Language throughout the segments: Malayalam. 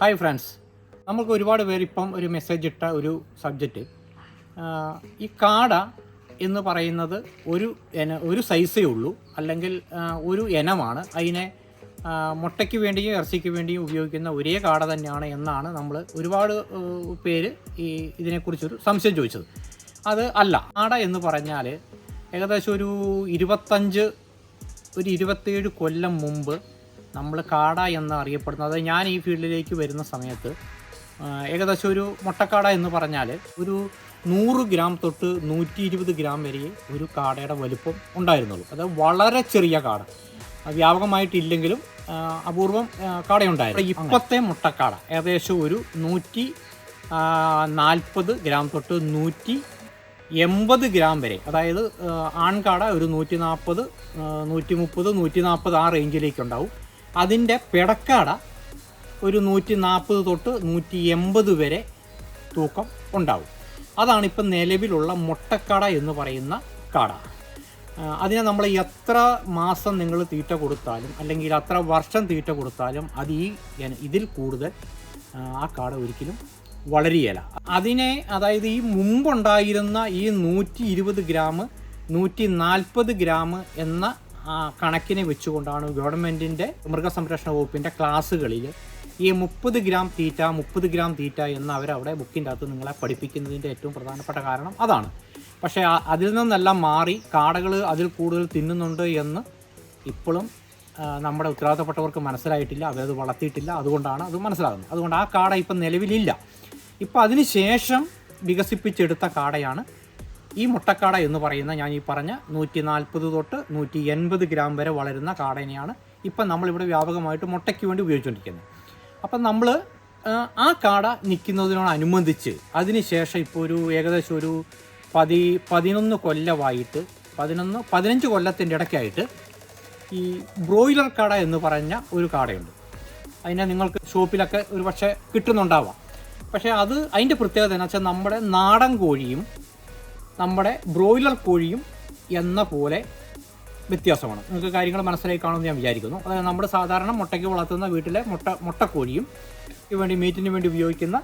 ഹായ് ഫ്രണ്ട്സ് നമുക്ക് ഒരുപാട് പേര് ഇപ്പം ഒരു മെസ്സേജ് ഇട്ട ഒരു സബ്ജക്റ്റ് ഈ കാട എന്ന് പറയുന്നത് ഒരു എന ഒരു സൈസേ ഉള്ളൂ. അല്ലെങ്കിൽ ഒരു ഇനമാണ്. അതിനെ മുട്ടയ്ക്ക് വേണ്ടിയും ഇറച്ചിക്ക് വേണ്ടിയും ഉപയോഗിക്കുന്ന ഒരേ കാട തന്നെയാണ് എന്നാണ് നമ്മൾ ഒരുപാട് പേര് ഈ ഇതിനെക്കുറിച്ചൊരു സംശയം ചോദിച്ചത്. അത് അല്ല. കാട എന്ന് പറഞ്ഞാൽ ഏകദേശം ഒരു ഇരുപത്തഞ്ച് ഒരു ഇരുപത്തേഴ് കൊല്ലം മുമ്പ് നമ്മൾ കാട എന്ന് അറിയപ്പെടുന്നത് ഞാൻ ഈ ഫീൽഡിലേക്ക് വരുന്ന സമയത്ത് ഏകദേശം ഒരു മുട്ടക്കാട എന്ന് പറഞ്ഞാൽ ഒരു നൂറ് ഗ്രാം തൊട്ട് നൂറ്റി ഇരുപത് ഗ്രാം വരെ ഒരു കാടയുടെ വലുപ്പം ഉണ്ടായിരുന്നുള്ളൂ. അത് വളരെ ചെറിയ കാട. വ്യാപകമായിട്ടില്ലെങ്കിലും അപൂർവം കാടയുണ്ടായിരുന്നു. ഇപ്പോഴത്തെ മുട്ടക്കാട ഏകദേശം ഒരു നൂറ്റി നാൽപ്പത് ഗ്രാം തൊട്ട് നൂറ്റി എൺപത് ഗ്രാം വരെ. അതായത് ആൺകാട ഒരു നൂറ്റി നാൽപ്പത് നൂറ്റി മുപ്പത് നൂറ്റി നാൽപ്പത് ആ റേഞ്ചിലേക്ക് ഉണ്ടാവും അതിന്റെ പിടക്കാട ഒരു നൂറ്റി നാൽപ്പത് തൊട്ട് നൂറ്റി എൺപത് വരെ തൂക്കം ഉണ്ടാവും. അതാണ് ഇപ്പം നിലവിലുള്ള മുട്ടക്കട എന്ന് പറയുന്ന കാട. അതിനെ നമ്മൾ എത്ര മാസം നിങ്ങൾ തീറ്റ കൊടുത്താലും അല്ലെങ്കിൽ അത്ര വർഷം തീറ്റ കൊടുത്താലും അത് ഈ ഇതിൽ കൂടുതൽ ആ, കാട ഒരിക്കലും വളരുകയില്ല. അതിനെ അതായത് ഈ മുമ്പുണ്ടായിരുന്ന ഈ നൂറ്റി ഇരുപത് ഗ്രാം നൂറ്റി നാൽപ്പത് ഗ്രാം എന്ന കണക്കിനെ വെച്ചുകൊണ്ടാണ് ഗവൺമെന്റിന്റെ മൃഗസംരക്ഷണ വകുപ്പിന്റെ ക്ലാസ്സുകളിൽ ഈ മുപ്പത് ഗ്രാം തീറ്റ മുപ്പത് ഗ്രാം തീറ്റ എന്ന് അവരവിടെ ബുക്കിന്റെ അകത്ത് നിങ്ങളെ പഠിപ്പിക്കുന്നതിന്റെ ഏറ്റവും പ്രധാനപ്പെട്ട കാരണം അതാണ്. പക്ഷേ അതിൽ നിന്നെല്ലാം മാറി കാടകൾ അതിൽ കൂടുതൽ തിന്നുന്നുണ്ട് എന്ന് ഇപ്പോഴും നമ്മുടെ ഉത്തരവാദിത്തപ്പെട്ടവർക്ക് മനസ്സിലായിട്ടില്ല അവരത് വളർത്തിയിട്ടില്ല. അതുകൊണ്ടാണ് അത് മനസ്സിലാകുന്നത്. അതുകൊണ്ട് ആ കാട ഇപ്പം നിലവിലില്ല. ഇപ്പം അതിന് ശേഷം വികസിപ്പിച്ചെടുത്ത കാടയാണ് ഈ മുട്ടക്കാട എന്ന് പറയുന്ന ഞാൻ ഈ പറഞ്ഞ നൂറ്റി നാൽപ്പത് തൊട്ട് നൂറ്റി എൺപത് ഗ്രാം വരെ വളരുന്ന കാടനെയാണ് ഇപ്പം നമ്മളിവിടെ വ്യാപകമായിട്ട് മുട്ടയ്ക്ക് വേണ്ടി ഉപയോഗിച്ചുകൊണ്ടിരിക്കുന്നത്. അപ്പം നമ്മൾ ആ കാട നിൽക്കുന്നതിനോടനുബന്ധിച്ച് അതിന് ശേഷം ഇപ്പോൾ ഒരു ഏകദേശം ഒരു പതി പതിനൊന്ന് കൊല്ലമായിട്ട് പതിനൊന്ന് പതിനഞ്ച് കൊല്ലത്തിന്റെ ഇടയ്ക്കായിട്ട് ഈ ബ്രോയിലർ കാട എന്ന് പറഞ്ഞ ഒരു കാടയുണ്ട്. അതിനെ നിങ്ങൾക്ക് ഷോപ്പിലൊക്കെ ഒരു പക്ഷേ കിട്ടുന്നുണ്ടാവാം. പക്ഷേ അത് അതിന്റെ പ്രത്യേകത എന്ന് വെച്ചാൽ നമ്മുടെ നാടൻ കോഴിയും നമ്മുടെ ബ്രോയിലർ കോഴിയും എന്ന പോലെ വ്യത്യാസമാണ്. നിങ്ങൾക്ക് കാര്യങ്ങൾ മനസ്സിലായി കാണുമെന്ന് ഞാൻ വിചാരിക്കുന്നു. അതായത് നമ്മുടെ സാധാരണ മുട്ടയ്ക്ക് വളർത്തുന്ന വീട്ടിലെ മുട്ട മുട്ടക്കോഴിയും വേണ്ടി മീറ്റിന് വേണ്ടി ഉപയോഗിക്കുന്ന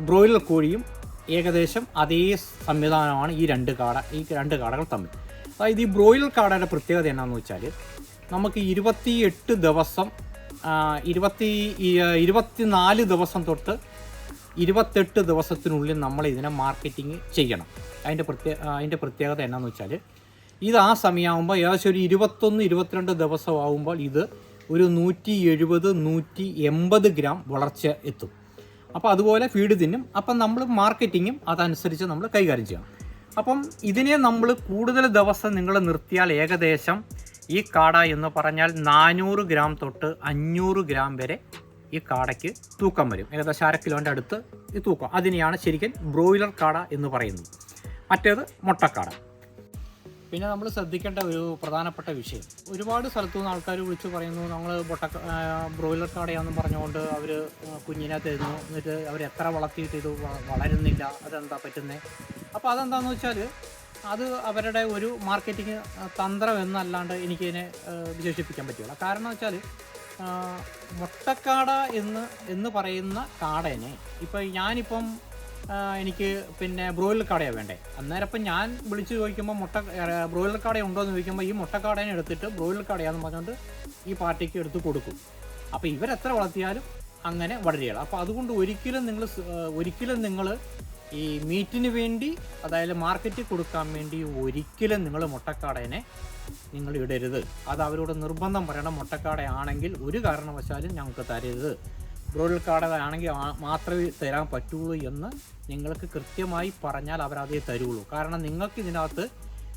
ബ്രോയിലർ കോഴിയും ഏകദേശം അതേ സംവിധാനമാണ് ഈ രണ്ട് കാട ഈ രണ്ട് കാടകൾ തമ്മിൽ. അതായത് ഈ ബ്രോയിലർ കാടയുടെ പ്രത്യേകത എന്നാന്ന് വെച്ചാൽ നമുക്ക് ഇരുപത്തിയെട്ട് ദിവസം ആ, ഇരുപത്തി ഇരുപത്തിനാല് ദിവസം തൊട്ട് ഇരുപത്തെട്ട് ദിവസത്തിനുള്ളിൽ നമ്മൾ ഇതിനെ മാർക്കറ്റിംഗ് ചെയ്യണം. അതിന്റെ പ്രത്യേക അതിന്റെ പ്രത്യേകത എന്നാന്ന് വെച്ചാൽ ഇത് ആ സമയമാകുമ്പോൾ ഏകദേശം ഒരു ഇരുപത്തൊന്ന് ഇരുപത്തിരണ്ട് ദിവസമാകുമ്പോൾ ഇത് ഒരു നൂറ്റി എഴുപത് നൂറ്റി എൺപത് ഗ്രാം വളർച്ച എത്തും. അപ്പോൾ അതുപോലെ ഫീഡ് തിന്നും. അപ്പം നമ്മൾ മാർക്കറ്റിങ്ങും അതനുസരിച്ച് നമ്മൾ കൈകാര്യം ചെയ്യണം. അപ്പം ഇതിനെ നമ്മൾ കൂടുതൽ ദിവസം നിങ്ങൾ നിർത്തിയാൽ ഏകദേശം ഈ കാട എന്ന് പറഞ്ഞാൽ നാനൂറ് ഗ്രാം തൊട്ട് അഞ്ഞൂറ് ഗ്രാം വരെ ഈ കാടയ്ക്ക് തൂക്കം വരും. ഏകദേശം അര കിലോന്റെ അടുത്ത് ഈ തൂക്കം. അതിനെയാണ് ശരിക്കും ബ്രോയിലർ കാട എന്ന് പറയുന്നത്. മറ്റേത് മുട്ടക്കാട. പിന്നെ നമ്മൾ ശ്രദ്ധിക്കേണ്ട ഒരു പ്രധാനപ്പെട്ട വിഷയം. ഒരുപാട് സ്ഥലത്തു നിന്ന് ആൾക്കാർ വിളിച്ച് പറയുന്നു നമ്മൾ മുട്ട ബ്രോയിലർ കാടയാണെന്ന് പറഞ്ഞുകൊണ്ട് അവർ കുഞ്ഞിനെ തരുന്നു. എന്നിട്ട് അവർ എത്ര വളർത്തിയിട്ട് ഇത് വളരുന്നില്ല. അതെന്താ പറ്റുന്നത് അപ്പോൾ അതെന്താണെന്ന് വെച്ചാൽ അത് അവരുടെ ഒരു മാർക്കറ്റിംഗ് തന്ത്രം എന്നല്ലാണ്ട് എനിക്കിതിനെ വിശേഷിപ്പിക്കാൻ പറ്റില്ല. കാരണം വെച്ചാൽ മുട്ടക്കാട എന്ന് എന്ന് പറയുന്ന കാടേനെ. ഇപ്പം ഞാനിപ്പം എനിക്ക് പിന്നെ ബ്രോയിലർ കാടയാണ് വേണ്ടേ. അന്നേരം ഇപ്പം ഞാൻ വിളിച്ച് ചോദിക്കുമ്പോൾ മുട്ട ബ്രോയിലർ കാട ഉണ്ടോ എന്ന് ചോദിക്കുമ്പോൾ ഈ മുട്ടക്കാടേനെ എടുത്തിട്ട് ബ്രോയിലർ കാടയാന്ന് പറഞ്ഞുകൊണ്ട് ഈ പാർട്ടിക്ക് എടുത്ത് കൊടുക്കും. അപ്പോൾ ഇവരെത്ര വളർത്തിയാലും അങ്ങനെ വളരുകയാണ് അപ്പോൾ അതുകൊണ്ട് ഒരിക്കലും നിങ്ങൾ ഒരിക്കലും നിങ്ങൾ ഈ മീറ്റിന് വേണ്ടി അതായത് മാർക്കറ്റിൽ കൊടുക്കാൻ വേണ്ടി ഒരിക്കലും നിങ്ങൾ മുട്ടക്കാടേനെ നിങ്ങൾ ഇടരുത്. അത് അവരോട് നിർബന്ധം പറയണം. മുട്ടക്കാടയാണെങ്കിൽ ഒരു കാരണവശാലും ഞങ്ങൾക്ക് തരരുത്. ബ്രോയിൽ കാടയാണെങ്കിൽ മാത്രമേ തരാൻ പറ്റുള്ളൂ എന്ന് നിങ്ങൾക്ക് കൃത്യമായി പറഞ്ഞാൽ അവരതേ തരുള്ളൂ. കാരണം നിങ്ങൾക്ക് ഇതിനകത്ത്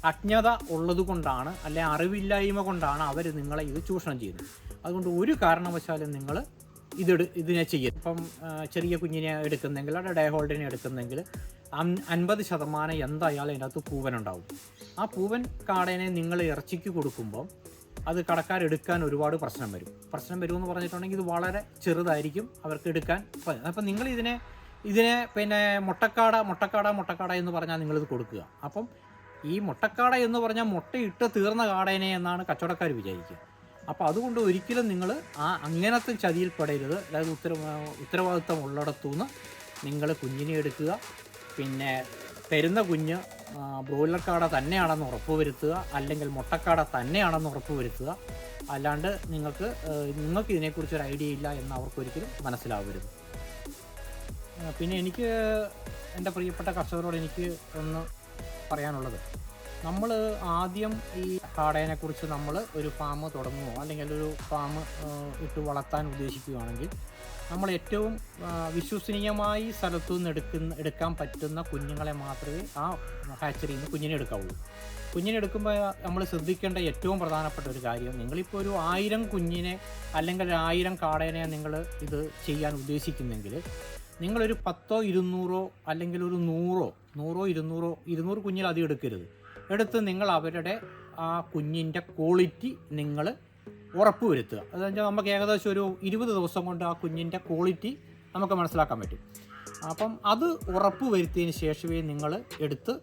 അജ്ഞത ഉള്ളത് കൊണ്ടാണ് അല്ലെ അറിവില്ലായ്മ കൊണ്ടാണ് അവർ നിങ്ങളെ ഇത് ചൂഷണം ചെയ്യുന്നത്. അതുകൊണ്ട് ഒരു കാരണവശാലും നിങ്ങൾ ഇതെടു ഇതിനെ ചെയ്യും. ഇപ്പം ചെറിയ കുഞ്ഞിനെ എടുക്കുന്നെങ്കിൽ അവിടെ ഡേ ഹോൾഡിനെ എടുക്കുന്നെങ്കിൽ അൻ- അൻപത് ശതമാനം എന്തായാലും അതിനകത്ത് പൂവനുണ്ടാവും. ആ പൂവൻ കാടേനെ നിങ്ങൾ ഇറച്ചിക്ക് കൊടുക്കുമ്പോൾ അത് കടക്കാരെടുക്കാൻ ഒരുപാട് പ്രശ്നം വരും. പ്രശ്നം വരുമെന്ന് പറഞ്ഞിട്ടുണ്ടെങ്കിൽ ഇത് വളരെ ചെറുതായിരിക്കും അവർക്ക് എടുക്കാൻ. അപ്പം നിങ്ങൾ ഇതിനെ ഇതിനെ പിന്നെ മുട്ടക്കാട മുട്ടക്കാട മുട്ടക്കാട എന്ന് പറഞ്ഞാൽ നിങ്ങളിത് കൊടുക്കുക. അപ്പം ഈ മുട്ടക്കാട എന്ന് പറഞ്ഞാൽ മുട്ടയിട്ട് തീർന്ന കാടേനെ എന്നാണ് കച്ചവടക്കാർ വിചാരിക്കുക. അപ്പോൾ അതുകൊണ്ട് ഒരിക്കലും നിങ്ങൾ ആ അങ്ങനത്തെ ചതിയിൽ പെടരുത്. അതായത് ഉത്തര ഉത്തരവാദിത്തം ഉള്ളിടത്തുനിന്ന് നിങ്ങൾ കുഞ്ഞിനെ എടുക്കുക. പിന്നെ തരുന്ന കുഞ്ഞ് ബ്രോയിലർ കാട തന്നെയാണെന്ന് ഉറപ്പ് വരുത്തുക അല്ലെങ്കിൽ മുട്ടക്കാട തന്നെയാണെന്ന് ഉറപ്പ് വരുത്തുക അല്ലാണ്ട് നിങ്ങൾക്ക് നിങ്ങൾക്ക് ഇതിനെക്കുറിച്ച് ഒരു ഐഡിയ ഇല്ല എന്ന് അവർക്കൊരിക്കലും മനസ്സിലാവരുത്. പിന്നെ എനിക്ക് എന്റെ പ്രിയപ്പെട്ട കർഷകരോട് എനിക്ക് ഒന്ന് പറയാനുള്ളത്. നമ്മൾ ആദ്യം ഈ കാടേനെ കുറിച്ച് നമ്മൾ ഒരു ഫാം തുടങ്ങുമോ അല്ലെങ്കിൽ ഒരു ഫാം ഇട്ട് വളർത്താൻ ഉദ്ദേശിക്കുകയാണെങ്കിൽ നമ്മൾ ഏറ്റവും വിശ്വസനീയമായി സ്ഥലത്തു നിന്ന് എടുക്കുന്ന എടുക്കാൻ പറ്റുന്ന കുഞ്ഞുങ്ങളെ മാത്രമേ ആ ഹാച്ചറിയിൽ നിന്ന് കുഞ്ഞിനെ എടുക്കാവുള്ളൂ. കുഞ്ഞിനെ എടുക്കുമ്പോൾ നമ്മൾ ശ്രദ്ധിക്കേണ്ട ഏറ്റവും പ്രധാനപ്പെട്ട ഒരു കാര്യം നിങ്ങളിപ്പോൾ ഒരു ആയിരം കുഞ്ഞിനെ അല്ലെങ്കിൽ ഒരു ആയിരം കാടേനെ നിങ്ങൾ ഇത് ചെയ്യാൻ ഉദ്ദേശിക്കുന്നെങ്കിൽ നിങ്ങളൊരു പത്തോ ഇരുന്നൂറോ അല്ലെങ്കിൽ ഒരു നൂറോ നൂറോ ഇരുന്നൂറോ ഇരുന്നൂറ് കുഞ്ഞിലധികം എടുക്കരുത്. എടുത്ത് നിങ്ങൾ അവരുടെ ആ കുഞ്ഞിന്റെ ക്വാളിറ്റി നിങ്ങൾ ഉറപ്പ് വരുത്തുക അതെന്ന് വെച്ചാൽ നമുക്ക് ഏകദേശം ഒരു ഇരുപത് ദിവസം കൊണ്ട് ആ കുഞ്ഞിന്റെ ക്വാളിറ്റി നമുക്ക് മനസ്സിലാക്കാൻ പറ്റും. അപ്പം അത് ഉറപ്പ് വരുത്തിയതിന് ശേഷമേ നിങ്ങൾ എടുത്ത്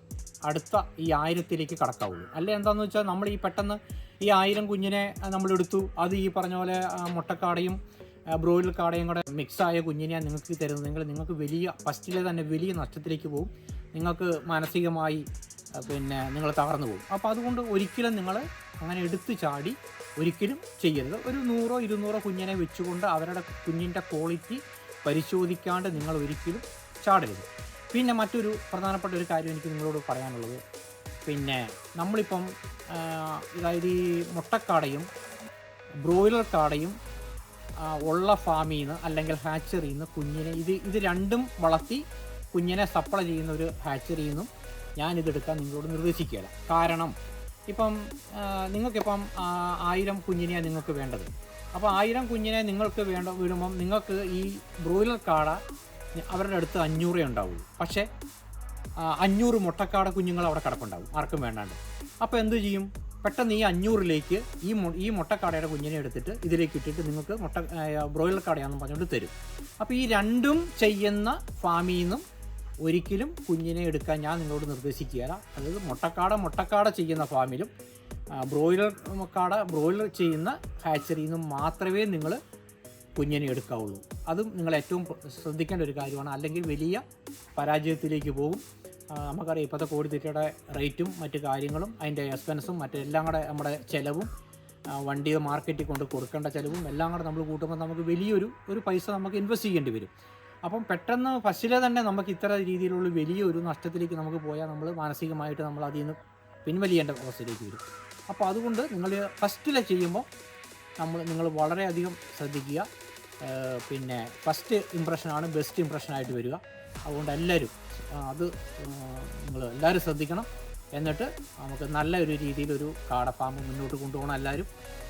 അടുത്ത ഈ ആയിരത്തിലേക്ക് കടക്കാവുള്ളൂ. അല്ലെ എന്താണെന്ന് വെച്ചാൽ നമ്മൾ ഈ പെട്ടെന്ന് ഈ ആയിരം കുഞ്ഞിനെ നമ്മൾ എടുത്തു. അത് ഈ പറഞ്ഞ പോലെ മുട്ടക്കാടയും ബ്രോയിലർ കാടയും കൂടെ മിക്സായ കുഞ്ഞിനെ നിങ്ങൾക്ക് തരുന്നത്. നിങ്ങൾ നിങ്ങൾക്ക് വലിയ ഫസ്റ്റിലെ തന്നെ വലിയ നഷ്ടത്തിലേക്ക് പോകും. നിങ്ങൾക്ക് മാനസികമായി പിന്നെ നിങ്ങൾ തകർന്നു പോകും. അപ്പോൾ അതുകൊണ്ട് ഒരിക്കലും നിങ്ങൾ അങ്ങനെ എടുത്ത് ചാടി ഒരിക്കലും ചെയ്യരുത്. ഒരു നൂറോ ഇരുന്നൂറോ കുഞ്ഞിനെ വെച്ചുകൊണ്ട് അവരുടെ കുഞ്ഞിന്റെ ക്വാളിറ്റി പരിശോധിക്കാണ്ട് നിങ്ങൾ ഒരിക്കലും ചാടരുത്. പിന്നെ മറ്റൊരു പ്രധാനപ്പെട്ട ഒരു കാര്യം എനിക്ക് നിങ്ങളോട് പറയാനുള്ളത്. പിന്നെ നമ്മളിപ്പം അതായത് ഈ മുട്ടക്കാടയും ബ്രോയിലർ കാടയും ഉള്ള ഫാമിൽ നിന്ന് അല്ലെങ്കിൽ ഹാച്ചറിയിൽ നിന്ന് കുഞ്ഞിനെ ഇത് ഇത് രണ്ടും വളർത്തി കുഞ്ഞിനെ സപ്ലൈ ചെയ്യുന്ന ഒരു ഹാച്ചറിയിൽ നിന്നും ഞാനിതെടുക്കാൻ നിങ്ങളോട് നിർദ്ദേശിക്കുകയില്ല. കാരണം ഇപ്പം നിങ്ങൾക്കിപ്പം ആയിരം കുഞ്ഞിനെയാണ് നിങ്ങൾക്ക് വേണ്ടത്. അപ്പോൾ ആയിരം കുഞ്ഞിനെ നിങ്ങൾക്ക് വേണ്ട വിടുമ്പം നിങ്ങൾക്ക് ഈ ബ്രോയിലർ കാട അവരുടെ അടുത്ത് അഞ്ഞൂറേ ഉണ്ടാവുള്ളൂ. പക്ഷേ അഞ്ഞൂറ് മുട്ടക്കാട കുഞ്ഞുങ്ങൾ അവിടെ കിടപ്പുണ്ടാവും. ആർക്കും വേണ്ടാണ്ട്. അപ്പോൾ എന്ത് ചെയ്യും? പെട്ടെന്ന് ഈ അഞ്ഞൂറിലേക്ക് ഈ ഈ മുട്ടക്കാടയുടെ കുഞ്ഞിനെ എടുത്തിട്ട് ഇതിലേക്ക് ഇട്ടിട്ട് നിങ്ങൾക്ക് മുട്ട ബ്രോയിലർ കാടയാണെന്ന് പറഞ്ഞുകൊണ്ട് തരും. അപ്പോൾ ഈ രണ്ടും ചെയ്യുന്ന ഫാമിൽ നിന്നും ഒരിക്കലും കുഞ്ഞിനെ എടുക്കാൻ ഞാൻ നിങ്ങളോട് നിർദ്ദേശിക്കുകയില്ല. അതായത് മുട്ടക്കാട മുട്ടക്കാട ചെയ്യുന്ന ഫാമിലും ബ്രോയിലർ കാട ബ്രോയിലർ ചെയ്യുന്ന ഹാച്ചറിയിൽ നിന്നും മാത്രമേ നിങ്ങൾ കുഞ്ഞിനെ എടുക്കാവുള്ളൂ. അതും നിങ്ങൾ ഏറ്റവും ശ്രദ്ധിക്കേണ്ട ഒരു കാര്യമാണ്. അല്ലെങ്കിൽ വലിയ പരാജയത്തിലേക്ക് പോകും. നമുക്കറിയാം ഇപ്പോഴത്തെ കോടിത്തീറ്റയുടെ റേറ്റും മറ്റു കാര്യങ്ങളും അതിന്റെ എക്സ്പെൻസും മറ്റെല്ലാം കൂടെ നമ്മുടെ ചിലവും വണ്ടി മാർക്കറ്റിൽ കൊണ്ട് കൊടുക്കേണ്ട ചിലവും എല്ലാം കൂടെ നമ്മൾ കൂട്ടുമ്പോൾ നമുക്ക് വലിയൊരു ഒരു പൈസ നമുക്ക് ഇൻവെസ്റ്റ് ചെയ്യേണ്ടി വരും. അപ്പം പെട്ടെന്ന് ഫസ്റ്റിലെ തന്നെ നമുക്ക് ഇത്ര രീതിയിലുള്ള വലിയൊരു നഷ്ടത്തിലേക്ക് നമുക്ക് പോയാൽ നമ്മൾ മാനസികമായിട്ട് നമ്മൾ അതിൽ നിന്ന് പിൻവലിയേണ്ട അവസ്ഥയിലേക്ക് വരും. അപ്പോൾ അതുകൊണ്ട് നിങ്ങൾ ഫസ്റ്റിലെ ചെയ്യുമ്പോൾ നമ്മൾ നിങ്ങൾ വളരെയധികം ശ്രദ്ധിക്കുക. പിന്നെ ഫസ്റ്റ് ഇമ്പ്രഷനാണ് ബെസ്റ്റ് ഇമ്പ്രഷനായിട്ട് വരിക. അതുകൊണ്ട് എല്ലാവരും അത് നിങ്ങൾ എല്ലാവരും ശ്രദ്ധിക്കണം. എന്നിട്ട് നമുക്ക് നല്ല ഒരു രീതിയിലൊരു കാട ഫാം മുന്നോട്ട് കൊണ്ടുപോകണം എല്ലാവരും.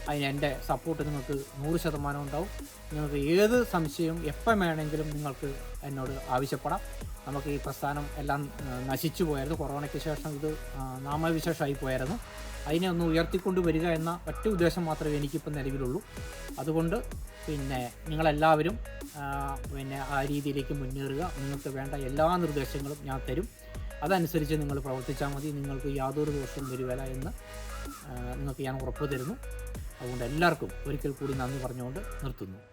അതിന് എന്റെ സപ്പോർട്ട് നിങ്ങൾക്ക് നൂറ് ശതമാനം ഉണ്ടാവും. നിങ്ങൾക്ക് ഏത് സംശയവും എപ്പം വേണമെങ്കിലും നിങ്ങൾക്ക് എന്നോട് ആവശ്യപ്പെടാം. നമുക്ക് ഈ പ്രസ്ഥാനം എല്ലാം നശിച്ചു പോയായിരുന്നു. കൊറോണയ്ക്ക് ശേഷം ഇത് നാമവിശേഷമായി പോയായിരുന്നു. അതിനെ ഒന്ന് ഉയർത്തിക്കൊണ്ട് വരിക എന്ന ഒറ്റ ഉദ്ദേശം മാത്രമേ എനിക്കിപ്പോൾ നിലവിലുള്ളൂ. അതുകൊണ്ട് പിന്നെ നിങ്ങളെല്ലാവരും പിന്നെ ആ രീതിയിലേക്ക് മുന്നേറുക. നിങ്ങൾക്ക് വേണ്ട എല്ലാ നിർദ്ദേശങ്ങളും ഞാൻ തരും. അതനുസരിച്ച് നിങ്ങൾ പ്രവർത്തിച്ചാൽ മതി. നിങ്ങൾക്ക് യാതൊരു ദോഷവും വരുവല എന്ന് നിങ്ങൾക്ക് ഞാൻ ഉറപ്പ് തരുന്നു. അതുകൊണ്ട് എല്ലാവർക്കും ഒരിക്കൽ കൂടി നന്ദി പറഞ്ഞുകൊണ്ട് നിർത്തുന്നു.